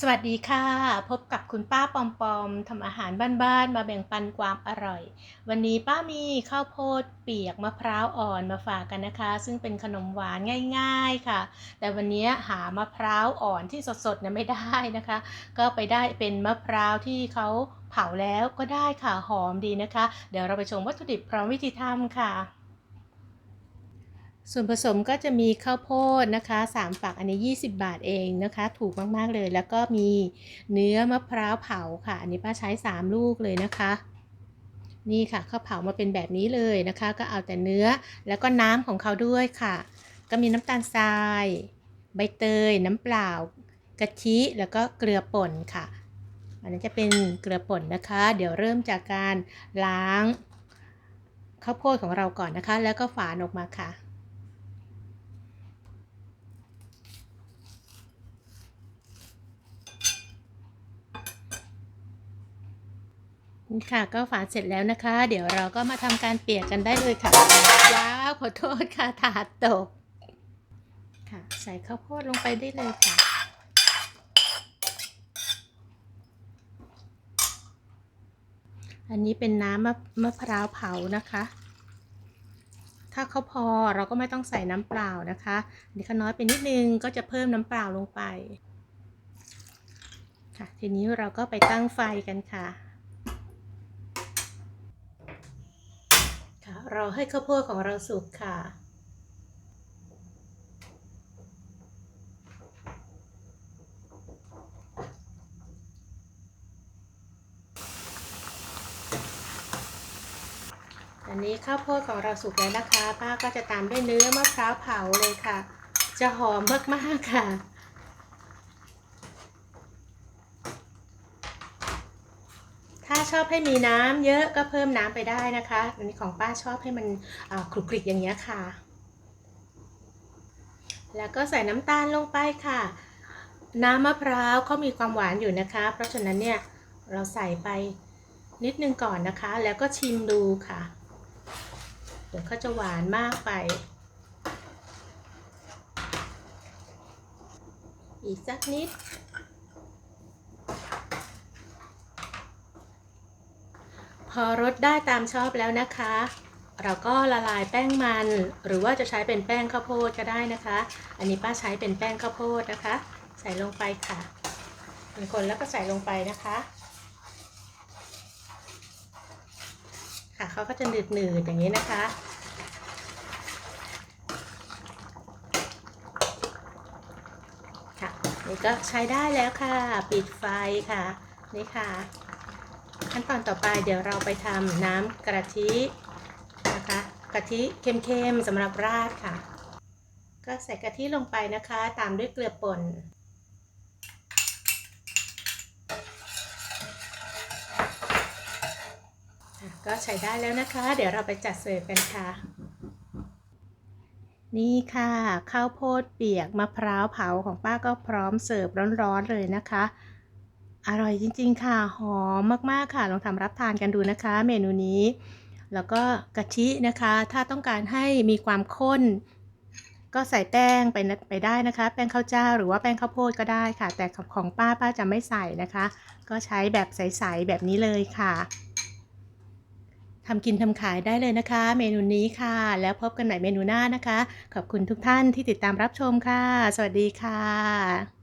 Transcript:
สวัสดีค่ะ พบกับคุณป้าปอมปอมทำอาหารบ้านๆมาแบ่งปันความอร่อย วันนี้ป้ามีข้าวโพดเปียกมะพร้าวอ่อนมาฝากกันนะคะ ซึ่งเป็นขนมหวานง่าย ๆค่ะ แต่วันนี้หามะพร้าวอ่อนที่สดๆเนี่ยไม่ได้นะคะ ก็ไปได้เป็นมะพร้าวที่เขาเผาแล้วก็ได้ค่ะหอมดีนะคะ เดี๋ยวเราไปชมวัตถุดิบพร้อมวิธีทำค่ะ ส่วนผสมก็จะมีข้าวโพดนะคะ3ฝักอันนี้ 20 บาทเองนะคะ ถูกมาก ๆ เลย แล้วก็มีเนื้อมะพร้าวเผาค่ะ อันนี้ป้าใช้ 3 ลูกเลยนะคะ นี่ค่ะข้าวเผามาเป็นแบบนี้เลยนะคะ ก็เอาแต่เนื้อแล้วก็น้ำของเขาด้วยค่ะ ก็มีน้ำตาลทราย ใบเตย น้ำเปล่ากะทิแล้วก็เกลือป่นค่ะ อันนี้จะเป็นเกลือป่นนะคะ เดี๋ยวเริ่มจากการล้างข้าวโพดของเราก่อนนะคะ แล้วก็ฝานออกมาค่ะ นี่ค่ะก็ฝานเสร็จแล้วนะคะ เดี๋ยวเราก็มาทำการเปียกกันได้เลยค่ะว้าวขอโทษค่ะถาดตกค่ะใส่ข้าวโพดลงไปได้เลยค่ะอันนี้เป็นน้ำมะมะพร้าวเผานะคะ ถ้าเขาพอเราก็ไม่ต้องใส่น้ำเปล่านะคะอันนี้เขาน้อยไปนิดนึงก็จะเพิ่มน้ำเปล่าลงไป ค่ะ ทีนี้เราก็ไปตั้งไฟกันค่ะ ค่ะเราให้ข้าวโพดของเราสุกค่ะ อันนี้ข้าวโพดของเราสุกแล้วนะคะ ป้าก็จะตามด้วยเนื้อมะพร้าวเผาเลยค่ะ จะหอมมากๆค่ะ ถ้าชอบให้มีน้ำเยอะก็เพิ่มน้ำไปได้นะคะ อันนี้ของป้าชอบให้มันคลุกคลิกอย่างเงี้ยค่ะ แล้วก็ใส่น้ำตาลลงไปค่ะ น้ำมะพร้าวเขามีความหวานอยู่นะคะ เพราะฉะนั้นเนี่ยเราใส่ไปนิดนึงก่อนนะคะ แล้วก็ชิมดูค่ะ เดี๋ยวเขาจะหวานมากไป อีกสักนิด พอรสได้ตามชอบแล้วนะคะ เราก็ละลายแป้งมัน หรือว่าจะใช้เป็นแป้งข้าวโพดก็ได้นะคะ อันนี้ป้าใช้เป็นแป้งข้าวโพดนะคะ ใส่ลงไปค่ะเป็นคนแล้วก็ใส่ลงไปนะคะ ค่ะเขาก็จะหนืดหนืดๆอย่างนี้นะคะค่ะนี่ก็ใช้ได้แล้วค่ะ ปิดไฟค่ะนี่ค่ะ ขั้นตอนต่อไปเดี๋ยวเราไปทำน้ำกะทินะคะกะทิเค็มๆสำหรับราดค่ะ ก็ใส่กะทิลงไปนะคะ ตามด้วยเกลือป่นก็ใช้ได้แล้วนะคะ เดี๋ยวเราไปจัดเสิร์ฟกันค่ะ นี่ค่ะ ข้าวโพดเปียกมะพร้าวเผาของป้าก็พร้อมเสิร์ฟร้อนๆเลยนะคะ อร่อยจริง ๆ ค่ะ หอมมากๆค่ะ ลองทำรับทานกันดูนะคะ เมนูนี้ แล้วก็กะทินะคะ ถ้าต้องการให้มีความข้น ก็ใส่แป้งไปไปได้นะคะ แป้งข้าวเจ้าหรือว่าแป้งข้าวโพดก็ได้ค่ะ แต่ของป้าป้าจะไม่ใส่นะคะ ก็ใช้แบบใสๆแบบนี้เลยค่ะทำกินทำขายได้เลยนะคะ เมนูนี้ค่ะ แล้วพบกันใหม่เมนูหน้านะคะ ขอบคุณทุกท่านที่ติดตามรับชมค่ะ สวัสดีค่ะ